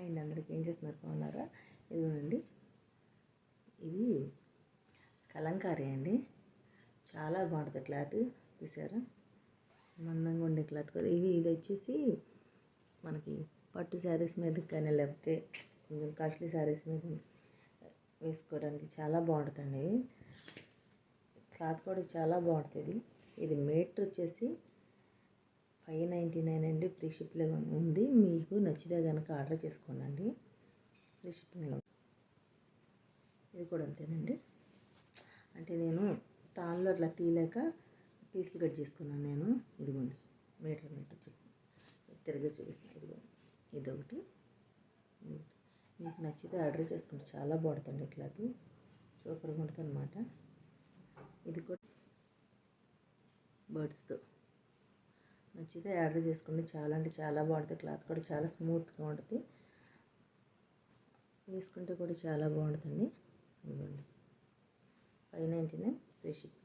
And అందరికీ ఏం చేస్తున్నారు బాగున్నారా? ఇదిగోనండి. ఇది కలంకారీ అండి. చాలా బాగుంటుంది క్లాత్. చూసారా? మందంగా ఉండే క్లాత్ కదా. ఇవి ఇది వచ్చేసి మనకి పట్టు శారీస్ మీద కానీ లేకపోతే కొంచెం కాస్ట్లీ శారీస్ మీద వేసుకోవడానికి చాలా బాగుంటుందండి. క్లాత్ కూడా చాలా బాగుంటుంది. ఇది మీటర్ వచ్చేసి ఫైవ్ నైంటీ నైన్ అండి ఫ్రీ షిప్లో ఉంది. మీకు నచ్చితే కనుక ఆర్డర్ చేసుకోండి ఫ్రీ షిప్పింగ్లో ఇది కూడా అంతేనండి. అంటే నేను తాన్లో అట్లా తీయలేక పీసులు కట్ చేసుకున్నాను నేను. ఇదిగోండి మీటర్ మీటర్ వచ్చి తిరిగి చూపిస్తాను ఇదిగోండి ఇదొకటి. ఇదొకటి. మీకు నచ్చితే ఆర్డర్ చేసుకుంటే చాలా బాగుంటుంది క్లాత్. సూపర్గా ఉంటుంది అనమాట ఇది కూడా బర్డ్స్తో. నచ్చితే ఆర్డర్ చేసుకోండి. చాలా అంటే చాలా బాగుంటుంది. క్లాత్ కూడా చాలా స్మూత్గా ఉంటుంది. వేసుకుంటే కూడా చాలా బాగుంటుందండి. ఇదిగోండి. Five ninety nine free ship